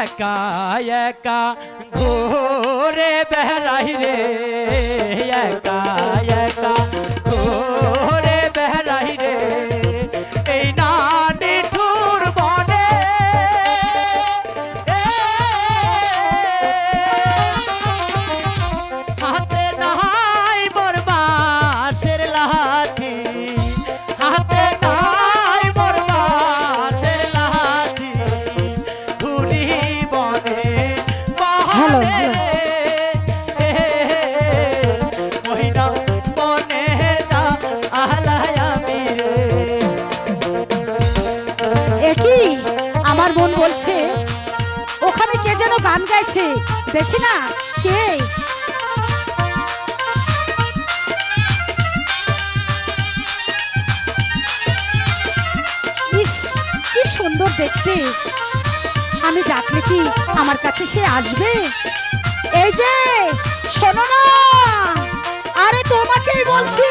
একা একা ঘোরে বেড়াই রে একা একা। দেখি না, কে? ইস, কি সুন্দর দেখতে। আমি ডাকলে কি আমার কাছে সে আসবে? এই যে, শোনো না, আরে তোমাকেই বলছি।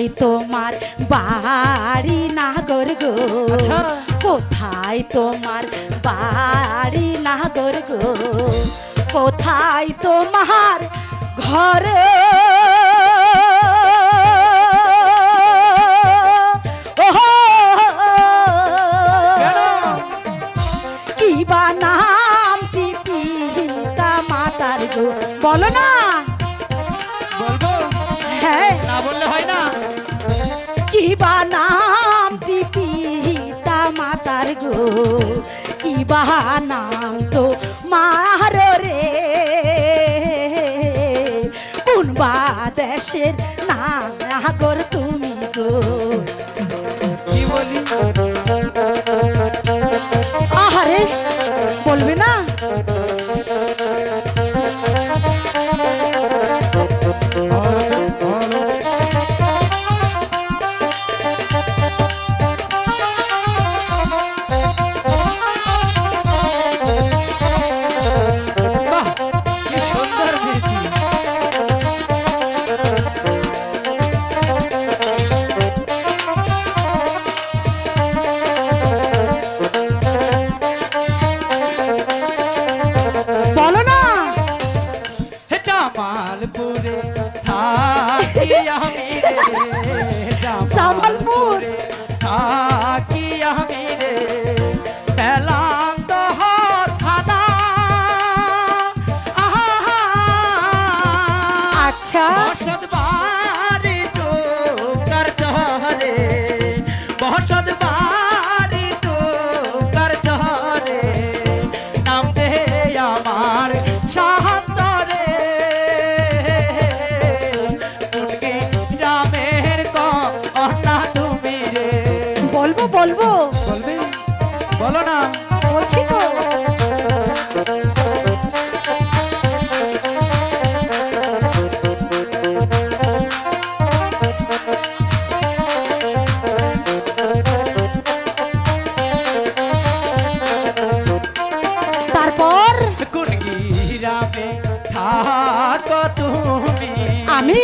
কোথায় তোমার বাড়ি নাগর গো আচ্ছা। কোথায় তোমার বাড়ি নাগর গো কোথায় তোমার ঘর কি বাহানা তো মার রে? কোন বা দেশের না তুমি জামালপুরে থাকি আমি রে। বলব বলব? বলবি? বলো না। বলছি তো। তারপর? কোন গিরামে থাকো তুমি? আমি?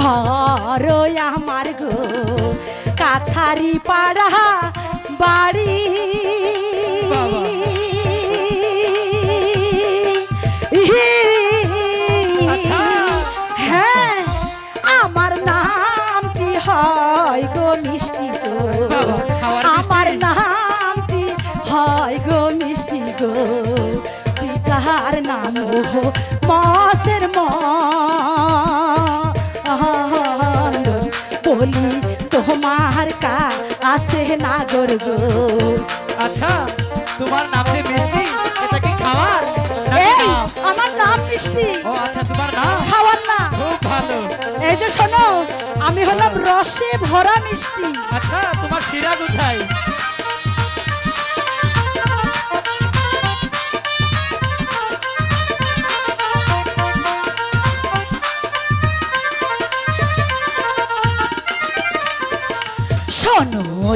ঘর আমার গো কাছারি পাড়া বাড়ি। গর্গ আচ্ছা তোমার নাম যে মিষ্টি এটা কি খাবার নাকি এই? আমার নাম মিষ্টি। ও আচ্ছা তোমার নাম? খাওয়ার না। খুব ভালো। এই যে শোনো আমি হলাম রসে ভরা মিষ্টি। আচ্ছা তোমার শিরা কোথায়?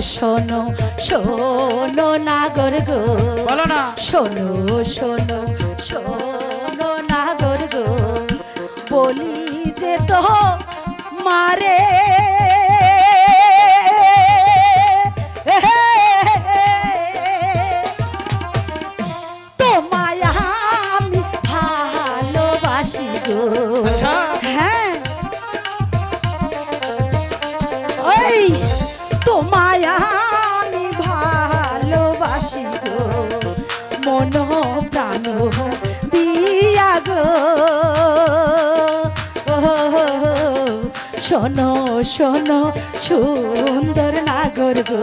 শোনো শোনো নাগর গো। বলো না। শোনো শোনো শোনো নাগর গো। বলি যে তো মারে তোমায় আমি ভালোবাসি গো। মন প্রাণ দিয়া গো। শোনো শোনো সুন্দর নাগর গো।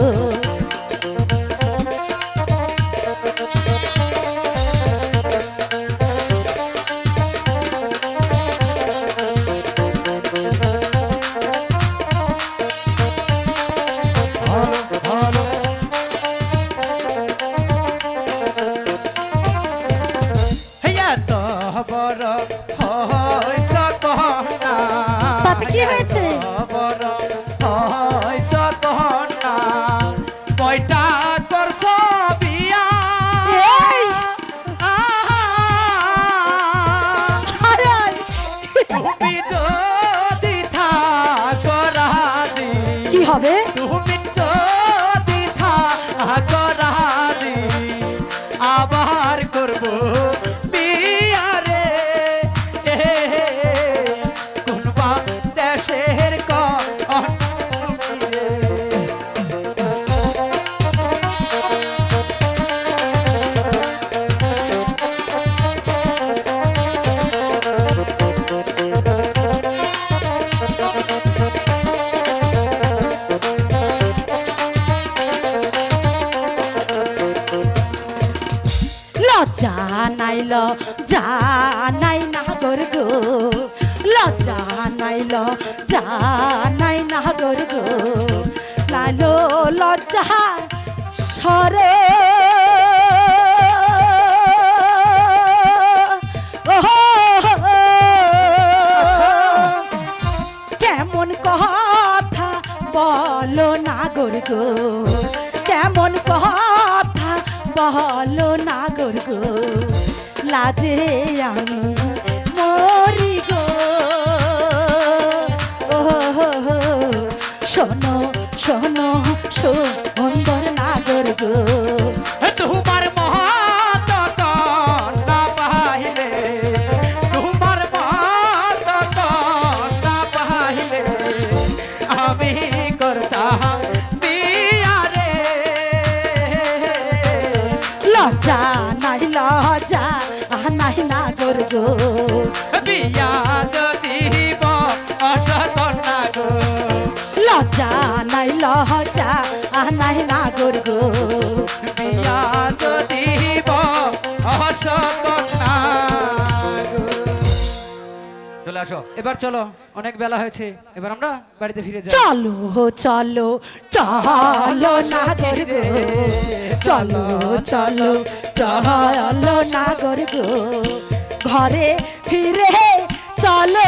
লজ্জা নাই লজ্জা নাই নাগর গো। লজ্জা নাই লজ্জা নাই নাগর গো। লালো লজ্জা সরে। কেমন কথা বলো নাগর গো। লাজে আমি এবার চলো, অনেক বেলা হয়েছে, এবার আমরা বাড়িতে ফিরে যাই। চলো চলো চলো নাগর গো। চলো চলো চলো নাগর গো। ঘরে ফিরে চলো।